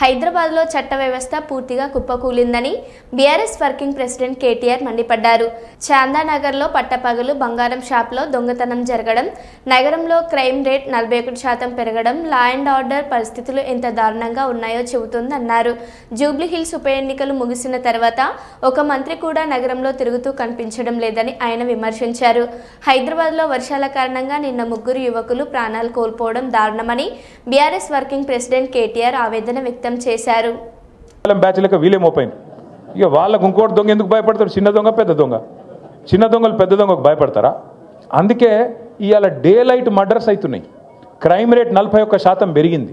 హైదరాబాద్లో చట్ట వ్యవస్థ పూర్తిగా కుప్పకూలిందని బీఆర్ఎస్ వర్కింగ్ ప్రెసిడెంట్ కేటీఆర్ మండిపడ్డారు. చాందానగర్లో పట్టపగలు బంగారం షాప్లో దొంగతనం జరగడం నగరంలో క్రైమ్ రేట్ నలభై ఒకటి శాతం పెరగడం లా అండ్ ఆర్డర్ పరిస్థితులు ఎంత దారుణంగా ఉన్నాయో చెబుతుందన్నారు. జూబ్లీహిల్స్ ఉప ఎన్నికలు ముగిసిన తర్వాత ఒక మంత్రి కూడా నగరంలో తిరుగుతూ కనిపించడం లేదని ఆయన విమర్శించారు. హైదరాబాద్లో వర్షాల కారణంగా నిన్న ముగ్గురు యువకులు ప్రాణాలు కోల్పోవడం దారుణమని బీఆర్ఎస్ వర్కింగ్ ప్రెసిడెంట్ కేటీఆర్ ఆవేదన వ్యక్తం చేశారు. బ్యాచ్ లెక్క ఇక వాళ్ళకు ఇంకోటి దొంగ ఎందుకు భయపడతారు చిన్న దొంగ పెద్ద దొంగ. చిన్న దొంగలు పెద్ద దొంగకు భయపడతారా? అందుకే ఇవాళ డే లైట్ మర్డర్స్ అవుతున్నాయి క్రైమ్ రేట్ నలభై ఒక్క శాతం పెరిగింది.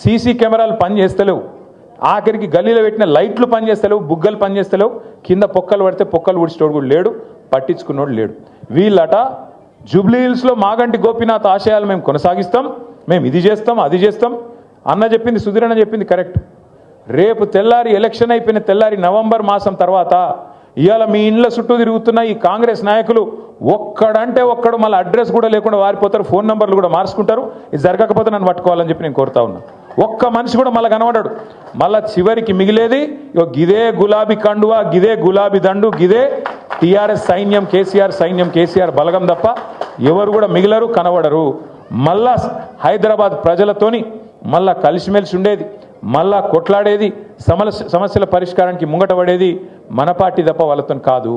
సీసీ కెమెరాలు పనిచేస్తలేవు. ఆఖరికి గల్లీలో పెట్టిన లైట్లు పనిచేస్తలేవు బుగ్గలు పనిచేస్తలేవు. కింద పొక్కలు పడితే పొక్కలు ఊడ్చేటోడు కూడా లేడు పట్టించుకున్నోడు లేడు. వీళ్ళట జూబ్లీ హిల్స్లో మాగంటి గోపీనాథ్ ఆశయాలు మేము కొనసాగిస్తాం మేము ఇది చేస్తాం అది చేస్తాం. అన్న చెప్పింది సుధీరన్న చెప్పింది కరెక్ట్ రేపు తెల్లారి ఎలక్షన్ అయిపోయిన తెల్లారి నవంబర్ మాసం తర్వాత ఇవాళ మీ ఇండ్ల చుట్టూ తిరుగుతున్న ఈ కాంగ్రెస్ నాయకులు ఒక్కడంటే ఒక్కడు మళ్ళీ అడ్రస్ కూడా లేకుండా వారిపోతారు ఫోన్ నెంబర్లు కూడా మార్చుకుంటారు. ఇది జరగకపోతే నన్ను పట్టుకోవాలని చెప్పి నేను కోరుతా ఉన్నా. ఒక్క మనిషి కూడా మళ్ళీ కనబడాడు. మళ్ళా చివరికి మిగిలేది గిదే గులాబీ కండువా గిదే గులాబీ దండు గిదే టీఆర్ఎస్ సైన్యం కేసీఆర్ సైన్యం కేసీఆర్ బలగం తప్ప ఎవరు కూడా మిగిలరు కనబడరు. మళ్ళా హైదరాబాద్ ప్రజలతోని మళ్ళా కలిసిమెలిసి ఉండేది మళ్ళా కొట్లాడేది సమస్య సమస్యల పరిష్కారానికి ముంగట పడేది మన పార్టీ తప్ప వాళ్ళతో కాదు.